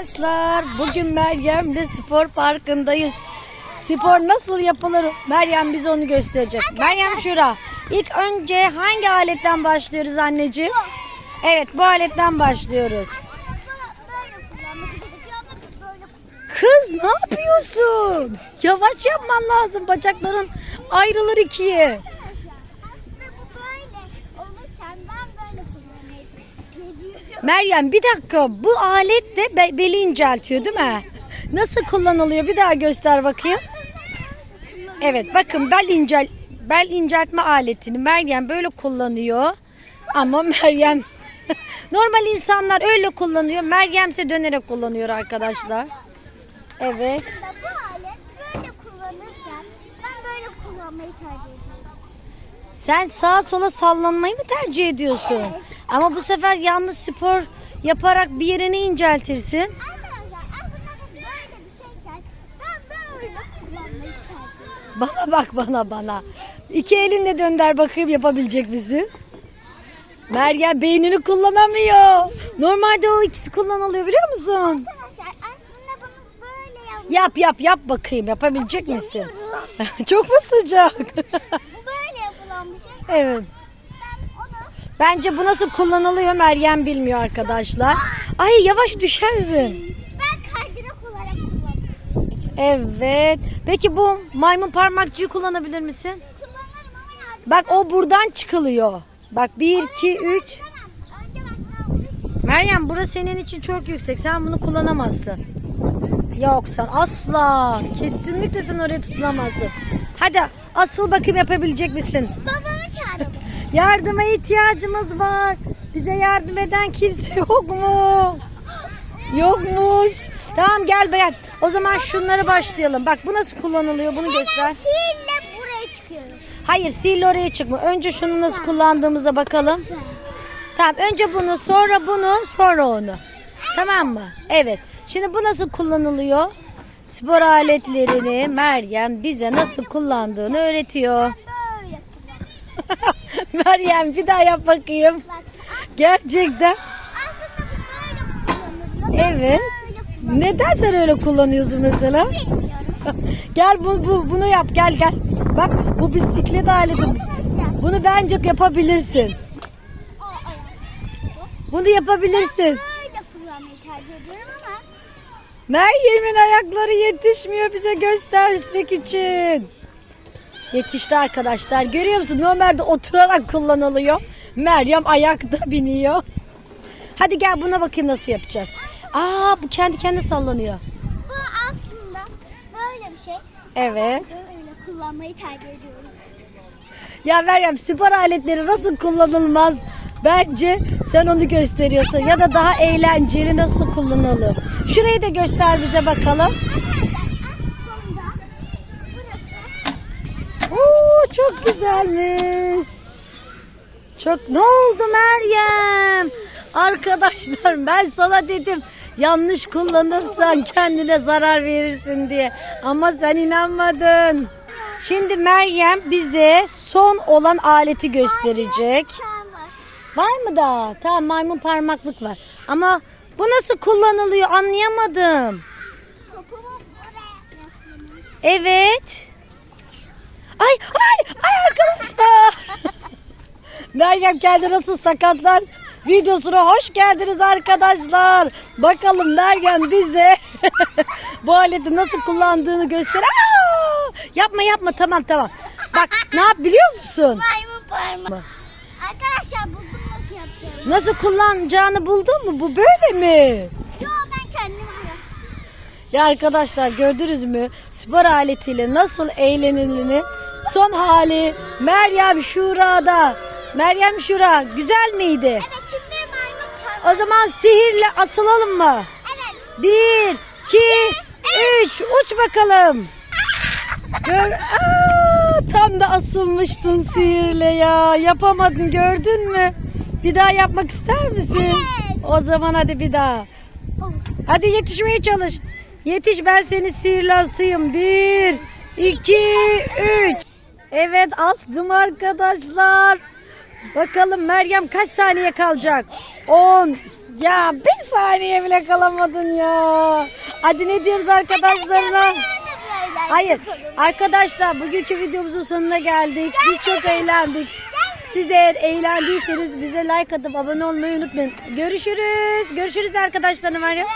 Arkadaşlar bugün Meryem'le spor parkındayız. Spor nasıl yapılır? Meryem bize onu gösterecek. Meryem şura. İlk önce hangi aletten başlıyoruz anneciğim? Evet bu aletten başlıyoruz. Kız ne yapıyorsun? Yavaş yapman lazım. Bacakların ayrılır ikiye. Aslında bu böyle olurken ben böyle kullanmayı seviyorum. Meryem bir dakika bu alet de be- beli inceltiyor değil mi? Nasıl kullanılıyor bir daha göster bakayım. Evet bakın bel incel bel inceltme aletini Meryem böyle kullanıyor. Ama Meryem normal insanlar öyle kullanıyor. Meryem ise dönerek kullanıyor arkadaşlar. Evet. Aslında bu alet böyle kullanırken ben böyle kullanmayı tercih ediyorum. Sen sağa sola sallanmayı mı tercih ediyorsun? Ama bu sefer yalnız spor yaparak bir yerini inceltirsin. Bana bak bana bana. İki elinle dönder bakayım yapabilecek misin? Meryem beynini kullanamıyor. Normalde o ikisi kullanılıyor biliyor musun? Yap. Yap yap bakayım yapabilecek misin? Çok mu sıcak? bu böyle yapılan bir şey. evet. Bence bu nasıl kullanılıyor Meryem bilmiyor arkadaşlar. Ay yavaş düşersin. ben kaydırak olarak kullanıyorum. Evet. Peki bu maymun parmakçıyı kullanabilir misin? Kullanırım ama yardım. Bak o buradan çıkılıyor. Bak 1, 2, 3. Tamam. Önce başlangıç. Meryem burası senin için çok yüksek. Sen bunu kullanamazsın. Yok sen asla. Kesinlikle sen oraya tutunamazsın. Hadi asıl bakım yapabilecek misin? Çağıralım. Yardıma ihtiyacımız var. Bize yardım eden kimse yok mu? Yokmuş. Tamam gel beğen. O zaman şunları başlayalım. Bak bu nasıl kullanılıyor bunu göster. Sihirle buraya çıkıyorum. Hayır sil oraya çıkma. Önce şunu nasıl kullandığımıza bakalım. Tamam önce bunu sonra bunu sonra onu. Tamam mı? Evet. Şimdi bu nasıl kullanılıyor? Spor aletlerini Meryem bize nasıl kullandığını öğretiyor. Böyle. Meryem bir daha yap bakayım. Bak Gerçekten. Evet. Neden sen öyle kullanıyorsun mesela? Gel bu, bu bunu yap gel gel. Bak bu bisiklet aleti. Bunu bence yapabilirsin. Bunu yapabilirsin. Meryem'in ayakları yetişmiyor bize göstermek için. Yetişti arkadaşlar. Görüyor musun? Normalde oturarak kullanılıyor. Meryem ayakta biniyor. Hadi gel buna bakayım nasıl yapacağız. Aa bu kendi kendine sallanıyor. bu aslında böyle bir şey. Evet. Böyle kullanmayı tercih ediyorum. Ya Meryem spor aletleri nasıl kullanılmaz? Bence sen onu gösteriyorsun. Ya da daha eğlenceli nasıl kullanılır? Şurayı da göster bize bakalım. Arkadaşlar aslında burası Oo, çok güzelmiş. Çok ne oldu Meryem? Arkadaşlar ben sana dedim yanlış kullanırsan kendine zarar verirsin diye. Ama sen inanmadın. Şimdi Meryem bize son olan aleti gösterecek. Var. Mı daha? Tamam maymun parmaklık var. Ama bu nasıl kullanılıyor anlayamadım. Evet. Ay ay ay arkadaşlar. Meryem kendi nasıl sakatlar videosuna hoş geldiniz arkadaşlar. Bakalım Meryem bize bu aleti nasıl kullandığını göster. Aa! Yapma yapma tamam tamam. Bak ne yap biliyor musun? Maymun parmağı. Arkadaşlar buldum nasıl yapacağım. Nasıl kullanacağını buldun mu? Bu böyle mi? Yo ben kendim. Ya arkadaşlar gördünüz mü spor aletiyle nasıl eğlenilini son hali Meryem Şura'da. Meryem Şura güzel miydi? Evet şimdi maymun. O zaman sihirle asılalım mı? Evet. Bir, iki, üç uç bakalım. Gör Aa, tam da asılmıştın sihirle ya. Yapamadın gördün mü? Bir daha yapmak ister misin? Evet. O zaman hadi bir daha. Hadi yetişmeye çalış. Yetiş ben seni sihirle asayım. Bir, iki, üç. Evet astım arkadaşlar. Bakalım Meryem kaç saniye kalacak? On, Ya bir saniye bile kalamadın ya. Hadi ne diyoruz arkadaşlarına? Hayır. Arkadaşlar bugünkü videomuzun sonuna geldik. Biz çok eğlendik. Siz de eğer eğlendiyseniz bize like atıp abone olmayı unutmayın. Görüşürüz. Görüşürüz arkadaşlarım. Meryem.